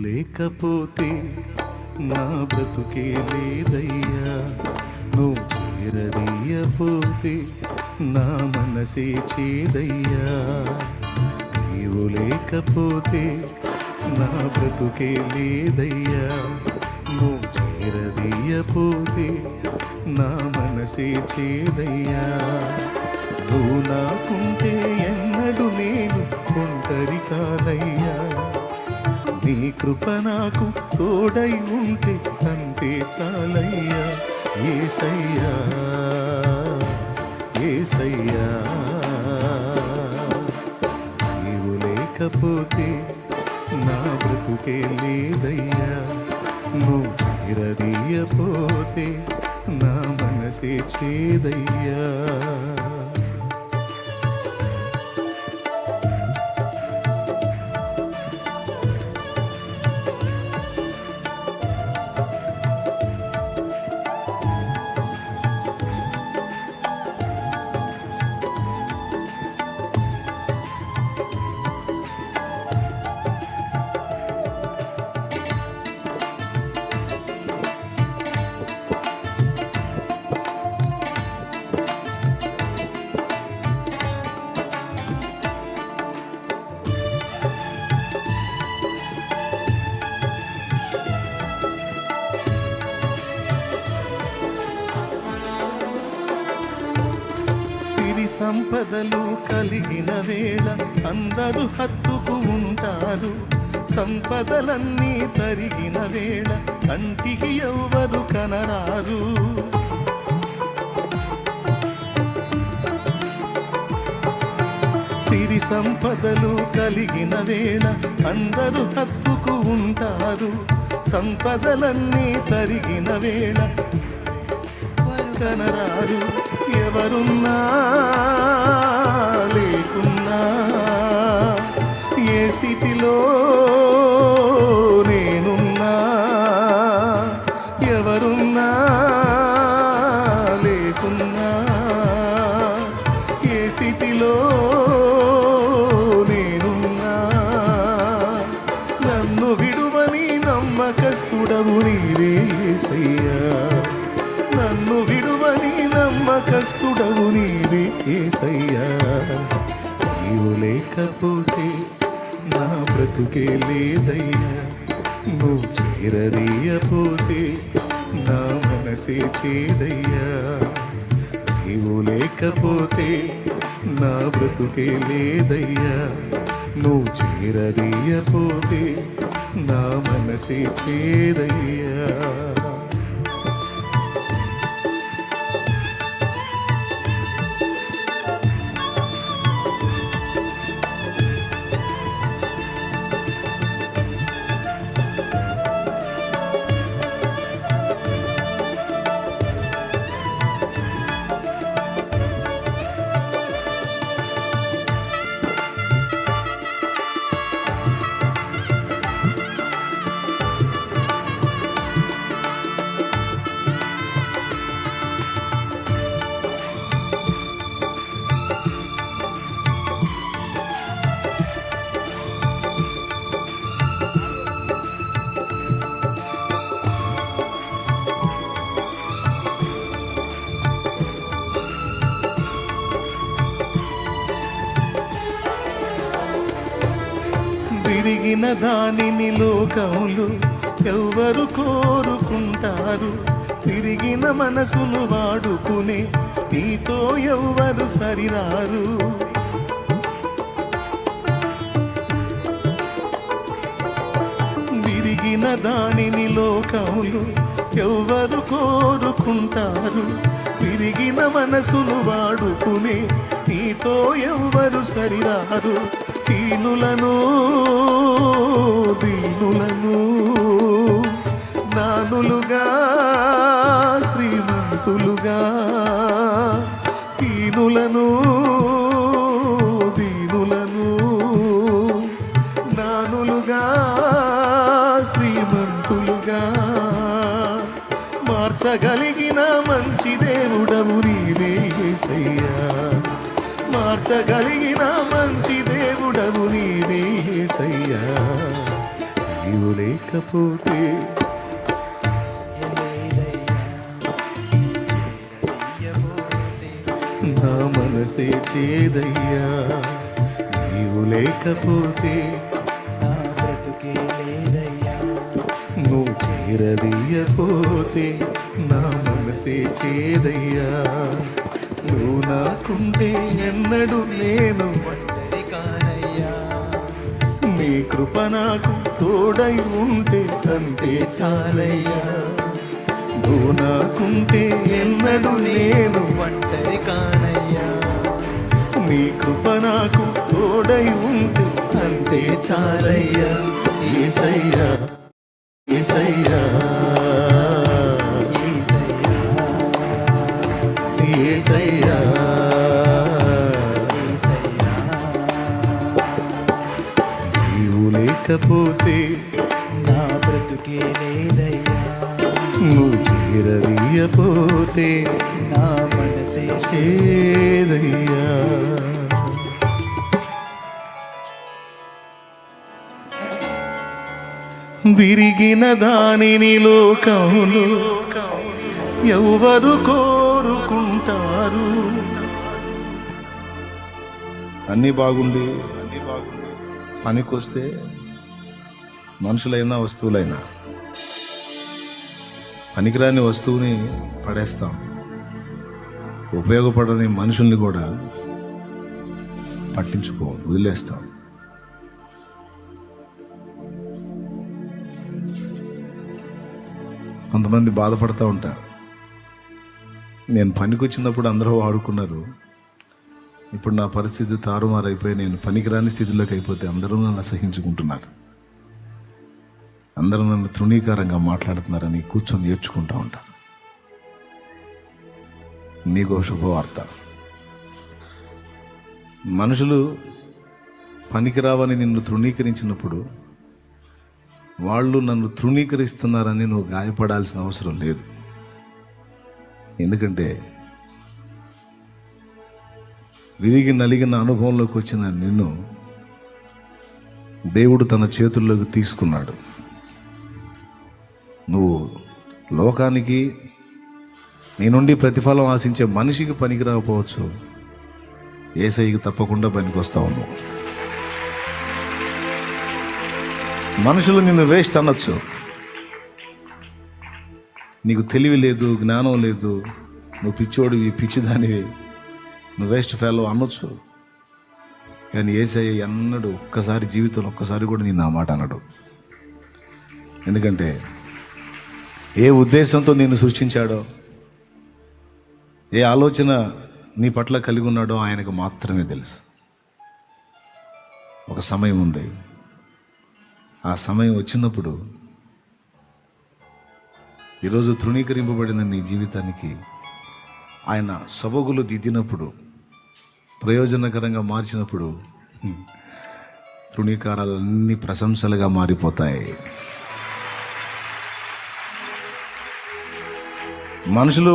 లేకపోతే నా బ్రతుకే లేదయ్యా. నువ్వు చేరదీయపోతే నా మనసే చేదయ్యా. నీవు లేకపోతే నా బ్రతుకే లేదయ్యా. నువ్వు చేరదీయపోతే నా మనసే చేదయ్యా. నువ్వు నాకుంటే ఎన్నడు నేను ఒంటరి కాదయ్యా. కృప నాకు తోడై ఉంటే అంతే చాలయ్యా. ఏసయ్యా ఏసయ్యా. నీవు లేకపోతే నా బ్రతుకే లేదయ్యా. నువ్వు తీరదీయపోతే నా మనసే చేదయ్యా. సంపదలు కలిగిన వేళ అందరూ హత్తుకు ఉంటారు. సంపదలన్నీ తరిగిన వేళ కంటికి ఎవ్వరు కనరారు. సిరి సంపదలు కలిగిన వేళ అందరూ హత్తుకు ఉంటారు. సంపదలన్నీ తరిగిన వేళ కనరారు? ఎవరున్నా నీలో నేనున్నా. నన్ను విడువని నమ్మకస్తుడవు నీవే నన్ను విడువని నమ్మకస్తుడవు నీవే యేసయ్యా నీవు లేకపోతే నా బ్రతుకే లేదయ్యా. నువ్వు చేరదీయపోతే నా మనసే చేదయ్యా. నీవు లేకపోతే నా బ్రతుకే లేదయ్యా నువ్వు చేరదీయపోతే నా మనసే చేదయ్యా. కలిగిన దానిని లోకములు ఎవ్వరు కోరుకుంటారు. తిరిగిన మనసును వాడుకునే నీతో ఎవ్వరు సరిరారు. విరిగిన దానిని లోకములు ఎవ్వరు కోరుకుంటారు. తిరిగిన మనసును వాడుకునే నీతో ఎవ్వరు సరిరారు. దీనులను దీనులను నానులుగా శ్రీమంతులుగా దీనులను దీనులను నానులుగా శ్రీమంతులుగా మార్చగలిగిన మంచి దేవుడవు నీవే సయ్యా మార్చగలిగిన మంచి దేవుడవు నీవే యేసయ్యా నీవు లేకపోతే నా మనసే చేదయ్యా. నీవు లేకపోతే నువ్వు చేరదీయపోతే నా మనసే చేదయ్యా. నాకుంటే ఎన్నడు నేను ఒంటరి కానయ్యా నీ కృప నాకు తోడై ఉంటే అంతే చాలయ్యా. నువ్వు నాకుంటే ఎన్నడు నేను ఒంటరి కానయ్యా నీ కృప నాకు తోడై ఉంటే అంతే చాలయ్యా. ఏసయ్యా ఏసయ్యా. లేకపోతే నా బ్రతుకే లేదయ్యా. నువ్వు చేరదీయపోతే నా మనసే చేదయ్యా. విరిగిన దానిని లోకములు ఎవరు కోరుకుంటారు. అన్నీ బాగుండి అన్నీ బాగుండి. పనికొస్తే మనుషులైనా వస్తువులైనా పనికిరాని వస్తువుని పడేస్తాం. ఉపయోగపడని మనుషుల్ని కూడా పట్టించుకో వదిలేస్తాం. కొంతమంది బాధపడుతూ ఉంటారు. నేను పనికి వచ్చినప్పుడు అందరూ వాడుకున్నారు ఇప్పుడు నా పరిస్థితి తారుమారైపోయి నేను పనికిరాని స్థితిలోకి అయిపోతే అందరూ నన్ను అసహించుకుంటున్నారు. అందరూ నన్ను తృణీకారంగా మాట్లాడుతున్నారని కూర్చొని నేర్చుకుంటా ఉంటాను. నీకో శుభవార్త. మనుషులు పనికిరావని నిన్ను తృణీకరించినప్పుడు వాళ్ళు నన్ను తృణీకరిస్తున్నారని నువ్వు గాయపడాల్సిన అవసరం లేదు. ఎందుకంటే విరిగి నలిగిన అనుభవంలోకి వచ్చిన నిన్ను దేవుడు తన చేతుల్లోకి తీసుకున్నాడు. నువ్వు లోకానికి నీ నుండి ప్రతిఫలం ఆశించే మనిషికి పనికి రాకపోవచ్చు. ఏసైకి తప్పకుండా పనికొస్తావు నువ్వు. మనుషులు నిన్ను వేస్ట్ అనొచ్చు. నీకు తెలివి లేదు జ్ఞానం లేదు. నువ్వు పిచ్చోడివి పిచ్చిదానివి. నువ్వు వేస్ట్ ఫెలో అనొచ్చు. కానీ ఏసయ్య అన్నడు ఒక్కసారి జీవితంలో ఒక్కసారి కూడా నేను ఆ మాట అనడు. ఎందుకంటే ఏ ఉద్దేశంతో నిన్ను సృష్టించాడో ఏ ఆలోచన నీ పట్ల కలిగి ఉన్నాడో ఆయనకు మాత్రమే తెలుసు. ఒక సమయం ఉంది. ఆ సమయం వచ్చినప్పుడు ఈరోజు తృణీకరింపబడిన నీ జీవితానికి ఆయన సొబగులు దిద్దినప్పుడు ప్రయోజనకరంగా మార్చినప్పుడు తృణీకారాలన్నీ ప్రశంసలుగా మారిపోతాయి. మనుషులు